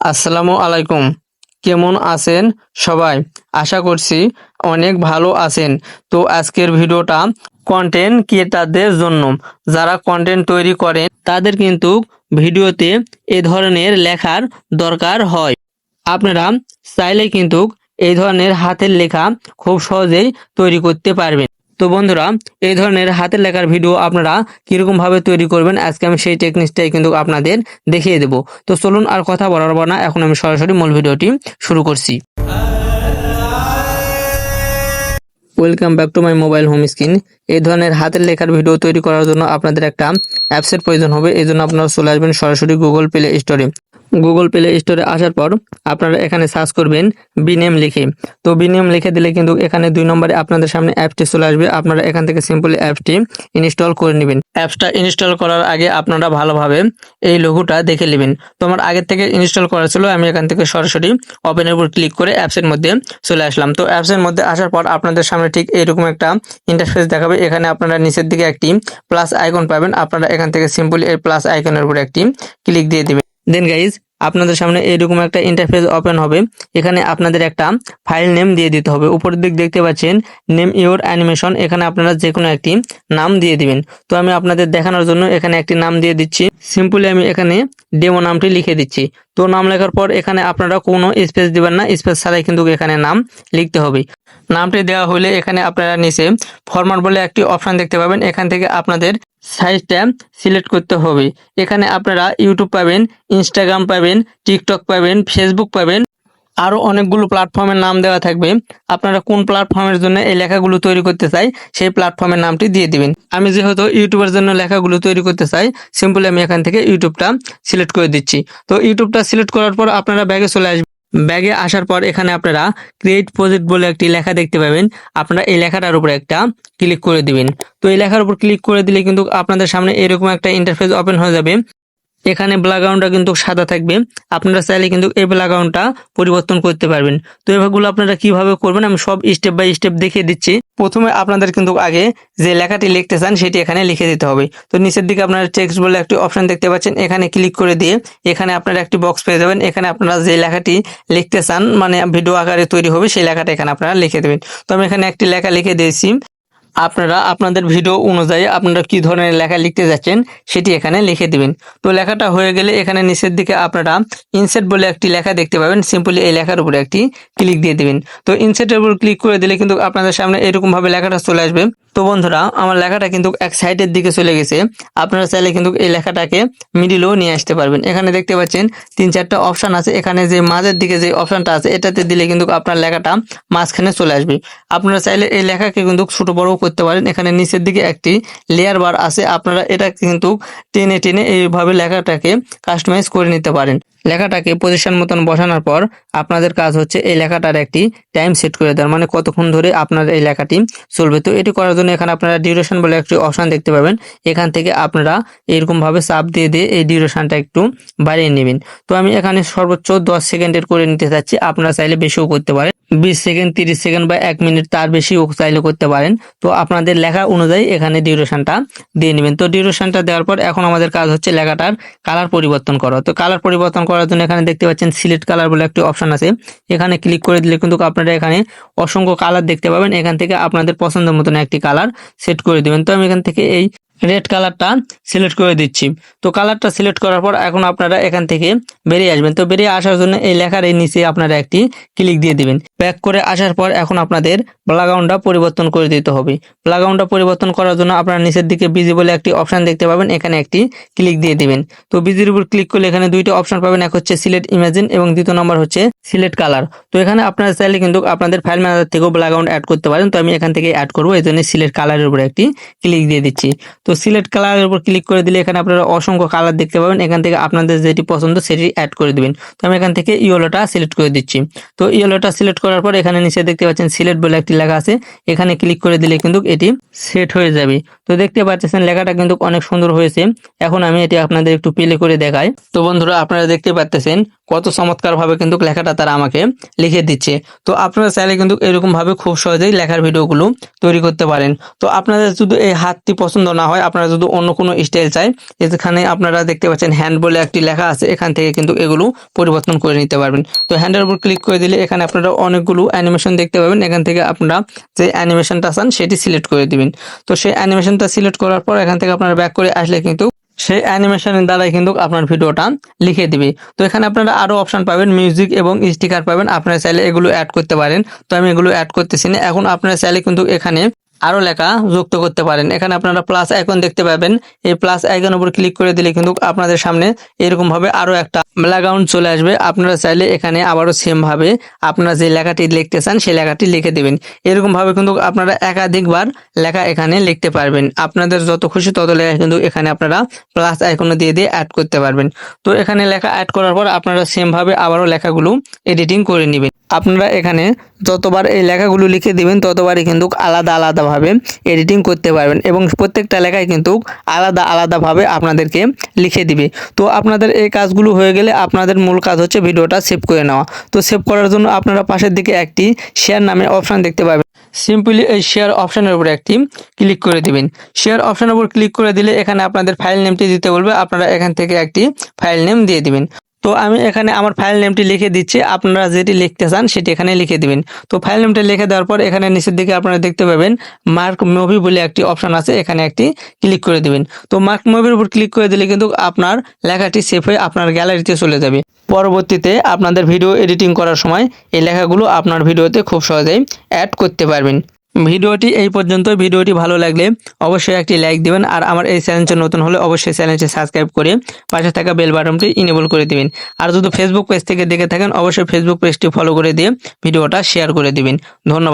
আসসালামু আলাইকুম। কেমন আছেন সবাই? আশা করছি অনেক ভালো আছেন। তো আজকের ভিডিওটা কন্টেন্ট ক্রিয়েটারদের জন্য। যারা কন্টেন্ট তৈরি করেন, তাদের কিন্তু ভিডিওতে এ ধরনের লেখার দরকার হয়। আপনারা চাইলে কিন্তু এই ধরনের হাতের লেখা খুব সহজেই তৈরি করতে পারবেন। তো বন্ধুরা, এই ধরনের হাতের লেখার ভিডিও আপনারা কীরকম ভাবে তৈরি করবেন, আজকে আমি সেই টেকনিকটাই কিন্তু আপনাদের দেখিয়ে দেব। তো চলুন আর কথা বলার না, এখন আমি সরাসরি মূল ভিডিওটি শুরু করছি। Welcome back to my mobile home screen এই ধরনের হাতের লেখার ভিডিও তৈরি করার জন্য আপনাদের একটা অ্যাপসের প্রয়োজন হবে, এই জন্য আপনারা চলে আসবেন সরাসরি গুগল প্লে স্টোরে গুগল প্লে স্টোরে আসার পর আপনারা এখানে সার্চ করবেন বিনেম লিখে। তো বিনেম লিখে দিলে কিন্তু এখানে দুই নম্বরে আপনাদের সামনে অ্যাপটি চলে আসবে। আপনারা এখান থেকে সিম্পলি অ্যাপটি ইনস্টল করে নেবেন। অ্যাপসটা ইনস্টল করার আগে আপনারা ভালোভাবে এই লোগোটা দেখে নেবেন। তো আমার আগের থেকে ইনস্টল করা ছিল, আমি এখান থেকে সরাসরি ওপেনের উপর ক্লিক করে অ্যাপসের মধ্যে চলে আসলাম। তো অ্যাপসের মধ্যে আসার পর আপনাদের সামনে ঠিক এরকম একটা ইন্টারফেস দেখাবে। এখানে আপনারা নিচের দিকে একটি প্লাস আইকন পাবেন। আপনারা এখান থেকে সিম্পলি এই প্লাস আইকনের উপর একটি ক্লিক দিয়ে দিবেন। দেন গাইজ আপনাদের সামনে এরকম একটা ইন্টারফেস ওপেন হবে। এখানে আপনাদের একটা ফাইল নেম দিয়ে দিতে হবে। উপরের দিক দেখতে পাচ্ছেন নেম ইওর অ্যানিমেশন এখানে আপনারা যে কোনো একটি নাম দিয়ে দিবেন। তো আমি আপনাদের দেখানোর জন্য এখানে একটি নাম দিয়ে দিচ্ছি। সিম্পলি আমি এখানে ডেমো নামটি লিখে দিচ্ছি। তো নাম লেখার পর এখানে আপনারা কোনো স্পেস দিবেন না। স্পেস ছাড়াই কিন্তু এখানে নাম লিখতে হবে। নামটি দেওয়া হলে এখানে আপনারা নিচে ফরম্যাট বলে একটি অপশন দেখতে পাবেন। এখান থেকে আপনাদের সাইজটা সিলেক্ট করতে হবে। এখানে আপনারা ইউটিউব পাবেন ইনস্টাগ্রাম পাবেন টিকটক পাবেন ফেসবুক পাবেন। আরও অনেকগুলো প্ল্যাটফর্মের নাম দেওয়া থাকবে। আপনারা কোন প্ল্যাটফর্মের জন্য এই লেখাগুলো তৈরি করতে চাই, সেই প্ল্যাটফর্মের নামটি দিয়ে দিবেন। আমি যেহেতু ইউটিউবের জন্য লেখাগুলো তৈরি করতে চাই সিম্পলি আমি এখান থেকে ইউটিউবটা সিলেক্ট করে দিচ্ছি। তো ইউটিউবটা সিলেক্ট করার পর আপনারা ব্যাগে চলে আসবেন। ব্যাগে আসার পর এখানে আপনারা ক্রিয়েট প্রজেক্ট বলে একটি লেখা দেখতে পাবেন। আপনারা এই লেখাটার উপরে একটা ক্লিক করে দিবেন। তো এই লেখার উপর ক্লিক করে দিলে কিন্তু আপনাদের সামনে এরকম একটা ইন্টারফেস ওপেন হয়ে যাবে। এখানে ব্যাকগ্রাউন্ডটা কিন্তু সাদা থাকবে। আপনারা চাইলে কিন্তু এই ব্যাকগ্রাউন্ডটা পরিবর্তন করতে পারবেন। তো এভাবেগুলো আপনারা কীভাবে করবেন আমি সব স্টেপ বাই স্টেপ দেখিয়ে দিচ্ছি। প্রথমে আপনাদের কিন্তু আগে যে লেখাটি লিখতে চান সেটি এখানে লিখে দিতে হবে। তো নিচের দিকে আপনারা টেক্সট বলে একটি অপশন দেখতে পাচ্ছেন। এখানে ক্লিক করে দিয়ে এখানে আপনারা একটি বক্স পেয়ে যাবেন। এখানে আপনারা যে লেখাটি লিখতে চান মানে ভিডিও আকারে তৈরি হবে, সেই লেখাটা এখানে আপনারা লিখে দেবেন। তো আমি এখানে একটি লেখা লিখে দিয়েছি। আপনারা আপনাদের ভিডিও অনুযায়ী আপনারা কি ধরনের লেখা লিখতে যাচ্ছেন সেটি এখানে লিখে দিবেন। তো লেখাটা হয়ে গেলে এখানে নিচের দিকে আপনারা ইনসেট বলে একটি লেখা দেখতে পাবেন। সিম্পলি এই লেখার উপরে একটি ক্লিক দিয়ে দিবেন। তো ইনসেটের উপর ক্লিক করে দিলে কিন্তু আপনাদের সামনে এরকম ভাবে লেখাটা চলে আসবে। তো বন্ধুরা, আমার লেখাটা কিন্তু এক সাইডের দিকে চলে গেছে। আপনারা চাইলে কিন্তু এই লেখাটাকে মিডিলেও নিয়ে আসতে পারবেন। এখানে দেখতে পাচ্ছেন, তিন চারটা অপশন আছে। এখানে যে মাঝের দিকে যে অপশনটা আছে, এটাতে দিলে কিন্তু আপনার লেখাটা মাঝখানে চলে আসবে। আপনারা চাইলে এই লেখাকে কিন্তু ছোট বড়ও করতে পারেন। এখানে নিচের দিকে একটি লেয়ার বার আছে। আপনারা এটা কিন্তু টেনে টেনে এইভাবে লেখাটাকে কাস্টমাইজ করে নিতে পারেন। লেখাটাকে পজিশন মতন বসানোর পর আপনাদের কাজ হচ্ছে এই লেখাটার একটি টাইম সেট করে দেওয়ার মানে কতক্ষণ ধরে আপনার এই লেখাটি চলবে। তো এটি করার জন্য এখানে আপনারা ডিউরেশন বলে একটি অপশান দেখতে পাবেন। এখান থেকে আপনারা এরকমভাবে চাপ দিয়ে দিয়ে এই ডিউরেশনটা একটু বাড়িয়ে নেবেন। তো আমি এখানে সর্বোচ্চ দশ সেকেন্ডের করে নিতে চাচ্ছি, আপনারা চাইলে বেশিও করতে পারেন। বিশ সেকেন্ড, তিরিশ সেকেন্ড বা এক মিনিট তার বেশিও চাইলে করতে পারেন। তো আপনাদের লেখা অনুযায়ী এখানে ডিউরেশনটা দিয়ে নেবেন। তো ডিউরেশনটা দেওয়ার পর এখন আমাদের কাজ হচ্ছে লেখাটার কালার পরিবর্তন করা। তো কালার পরিবর্তন করার জন্য এখানে দেখতে পাচ্ছেন সিলেক্ট কালার বলে একটি অপশন আছে। এখানে ক্লিক করে দিলে কিন্তু আপনারা এখানে অসংখ্য কালার দেখতে পাবেন। এখান থেকে আপনাদের পছন্দ মতন একটি কালার সেট করে দেবেন। তো আমি এখান থেকে এই রেড কালারটা সিলেক্ট করে দিচ্ছি। তো কালারটা সিলেক্ট করার পর এখন আপনারা এখান থেকে বেরিয়ে আসবেন। তো বেরিয়ে আসার জন্য এই লেখার এই নিচে আপনারা একটি ক্লিক দিয়ে দিবেন। ব্যাক করে আসার পর এখন আপনাদের ব্লাগাউন্ডটা পরিবর্তন করে দিতে হবে। ব্লাগাউন্ডটা পরিবর্তন করার জন্য আপনারা নিচের দিকে বিজি বলে একটি অপশন দেখতে পাবেন। এখানে একটি ক্লিক দিয়ে দিবেন। তো বিজির উপর ক্লিক করলে এখানে দুইটা অপশন পাবেন। এক হচ্ছে সিলেক্ট ইমেজিন এবং দ্বিতীয় নম্বর হচ্ছে সিলেক্ট কালার তো এখানে আপনারা চাইলে কিন্তু আপনাদের ফাইল ম্যানেজার থেকেও ব্লাগাউন্ড অ্যাড করতে পারেন। তো আমি এখান থেকে অ্যাড করব। এই জন্য সিলেক্ট কালারের উপর একটি ক্লিক দিয়ে দিচ্ছি। তো সিলেক্ট কালারের উপর ক্লিক করে দিলে এখানে আপনারা অসংখ্য কালার দেখতে পাবেন। এখান থেকে আপনাদের যেটি পছন্দ সেটি অ্যাড করে দিবেন। তো আমি এখান থেকে ইয়েলোটা সিলেক্ট করে দিচ্ছি। তো ইয়েলোটা সিলেক্ট করার পর এখানে নিচে দেখতে পাচ্ছেন সিলেট বলে একটি লেখা আছে। এখানে ক্লিক করে দিলে কিন্তু এটি সেট হয়ে যাবে। তো দেখতে পাচ্ছেন লেখাটা কিন্তু অনেক সুন্দর হয়েছে। এখন আমি এটি আপনাদের একটু প্লে করে দেখাই। তো বন্ধুরা, আপনারা দেখতে পাচ্ছেন কত চমৎকারভাবে কিন্তু লেখাটা তারা আমাকে লিখে দিচ্ছে। তো আপনারা চাইলে কিন্তু এরকমভাবে খুব সহজেই লেখার ভিডিওগুলো তৈরি করতে পারেন। তো আপনাদের যদি এই হাতটি পছন্দ না হয়, আপনারা যদি অন্য কোনো স্টাইল চাই, এখানে আপনারা দেখতে পাচ্ছেন হ্যান্ড বলে একটি লেখা আছে, এখান থেকে কিন্তু এগুলো পরিবর্তন করে নিতে পারবেন। তো হ্যান্ডের উপর ক্লিক করে দিলে এখানে আপনারা অনেকগুলো অ্যানিমেশন দেখতে পাবেন। এখান থেকে আপনারা যে অ্যানিমেশনটা চান, সেটি সিলেক্ট করে দিবেন। তো সেই অ্যানিমেশনটা সিলেক্ট করার পর এখান থেকে আপনারা ব্যাক করে আসলে কিন্তু সেই অ্যানিমেশনের দ্বারাই কিন্তু আপনার ভিডিওটা লিখে দিবে। তো এখানে আপনারা আরও অপশন পাবেন মিউজিক এবং স্টিকার পাবেন। আপনারা চাইলে এগুলো অ্যাড করতে পারেন। তো আমি এগুলো অ্যাড করতেছি না। এখন আপনারা চাইলে কিন্তু এখানে আরও লেখা যুক্ত করতে পারেন। এখানে আপনারা প্লাস আইকন দেখতে পাবেন। এই প্লাস আইকন উপর ক্লিক করে দিলে কিন্তু আপনাদের সামনে এরকম ভাবে আরও একটা ব্যাকগ্রাউন্ড চলে আসবে। আপনারা চাইলে এখানে আবারও সেম ভাবে আপনারা যে লেখাটি লিখতে চান, সেই লেখাটি লিখে দেবেন। এরকম ভাবে কিন্তু আপনারা একাধিকবার লেখা এখানে লিখতে পারবেন। আপনাদের যত খুশি তত লেখা কিন্তু এখানে আপনারা প্লাস আইকন দিয়ে দিয়ে অ্যাড করতে পারবেন। তো এখানে লেখা অ্যাড করার পর আপনারা সেম ভাবে আবারও লেখাগুলো এডিটিং করে নেবেন। আপনারা এখানে যতবার এই লেখাগুলো লিখে দিবেন, ততবারই কিন্তু আলাদা আলাদাভাবে এডিটিং করতে পারবেন এবং প্রত্যেকটা লেখায় কিন্তু আলাদা আলাদাভাবে আপনাদেরকে লিখে দিবে। তো আপনাদের এই কাজগুলো হয়ে গেলে আপনাদের মূল কাজ হচ্ছে ভিডিওটা সেভ করে নেওয়া। তো সেভ করার জন্য আপনারা পাশের দিকে একটি শেয়ার নামে অপশান দেখতে পাবেন। সিম্পলি এই শেয়ার অপশানের উপর একটি ক্লিক করে দিবেন। শেয়ার অপশানের উপর ক্লিক করে দিলে এখানে আপনাদের ফাইল নেমটি দিতে বলবে। আপনারা এখান থেকে একটি ফাইল নেম দিয়ে দিবেন। তো আমি এখানে আমার ফাইল নেমটি লিখে দিচ্ছি। আপনারা যেটি লিখতে চান সেটি এখানে লিখে দিবেন। তো ফাইল নেমটা লিখে দেওয়ার পর এখানে নিচের দিকে আপনারা দেখতে পাবেন মার্ক মুভি বলে একটি অপশন আছে। এখানে একটি ক্লিক করে দিবেন। তো মার্ক মুভির উপর ক্লিক করে দিলে কিন্তু আপনার লেখাটি সেভ হয়ে আপনার গ্যালারিতে চলে যাবে। পরবর্তীতে আপনাদের ভিডিও এডিটিং করার সময় এই লেখাগুলো আপনার ভিডিওতে খুব সহজেই অ্যাড করতে পারবেন। ভিডিওটি এই পর্যন্ত। ভিডিওটি ভালো লাগলে অবশ্যই একটি লাইক দিবেন আর আমার এই চ্যানেলটি নতুন হলে অবশ্যই চ্যানেলটি সাবস্ক্রাইব করে পাশে থাকা বেল বাটনটি ইনেবল করে দিবেন। আর যদি ফেসবুক পেজ থেকে দেখে থাকেন, অবশ্যই ফেসবুক পেজটি ফলো করে দিয়ে ভিডিওটা শেয়ার করে দিবেন। ধন্যবাদ।